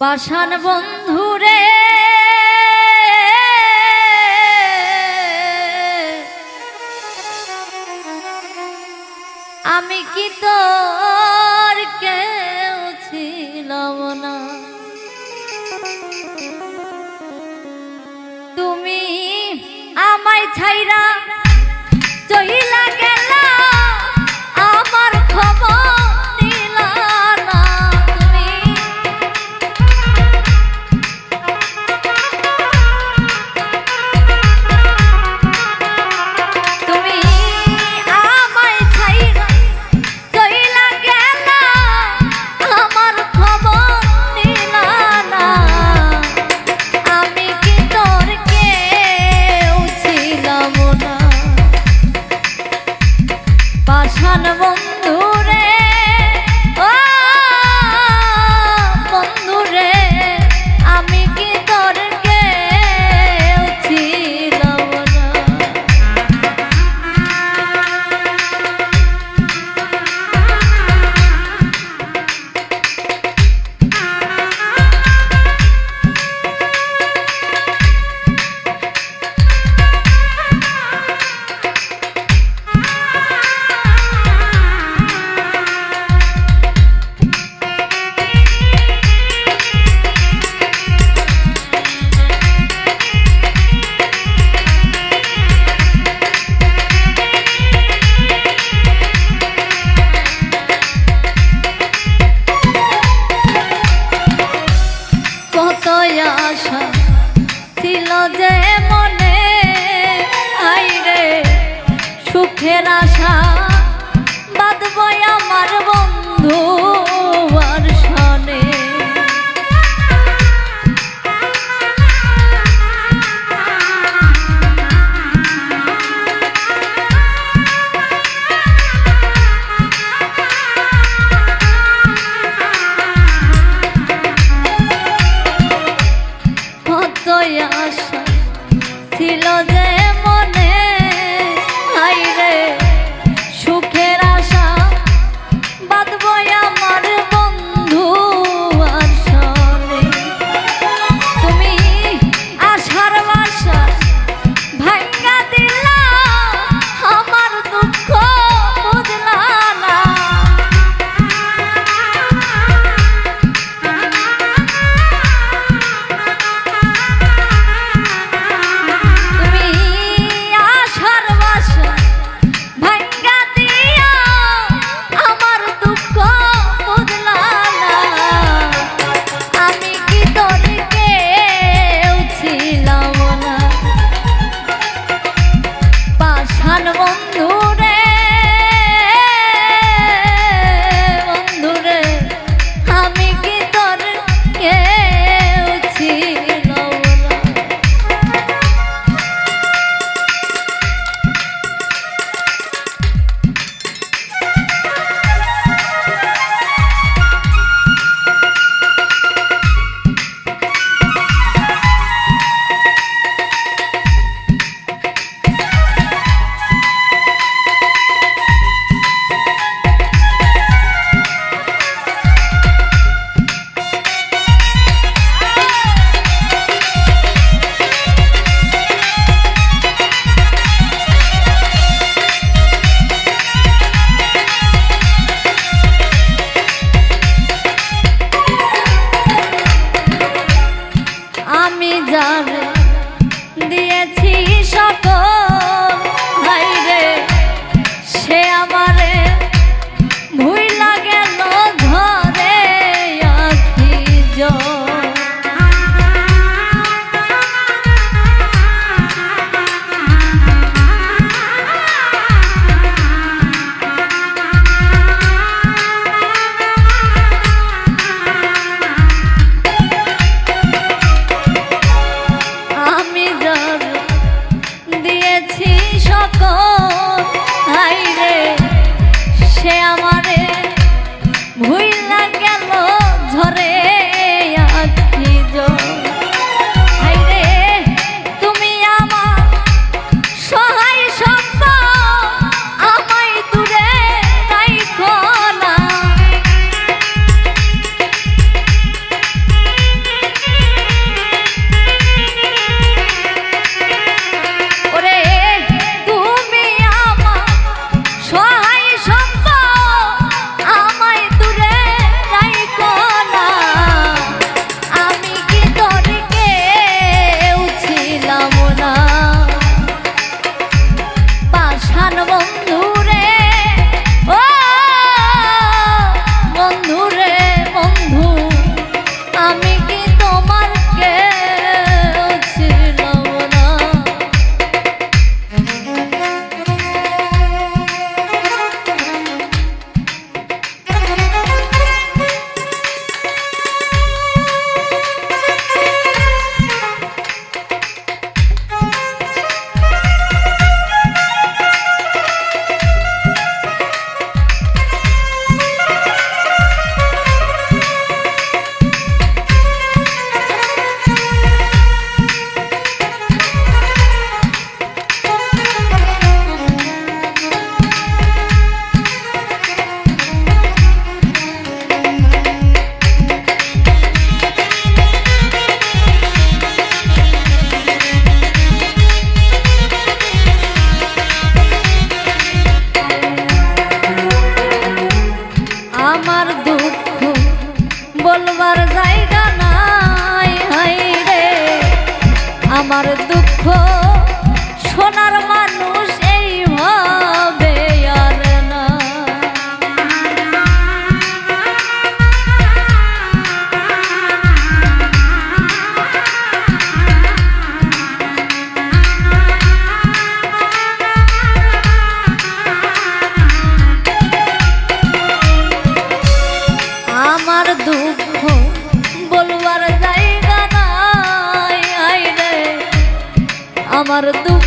পাষাণ বন্ধুরে আমি কি তোর কেউ ছিলাম না? তুমি আমায় ছাইরা চইলা পাষাণ বন্ধুরে সুখের আশা বাদবই আমার বন্ধু ছিল যে সোনার মানুষ আমার দুঃখ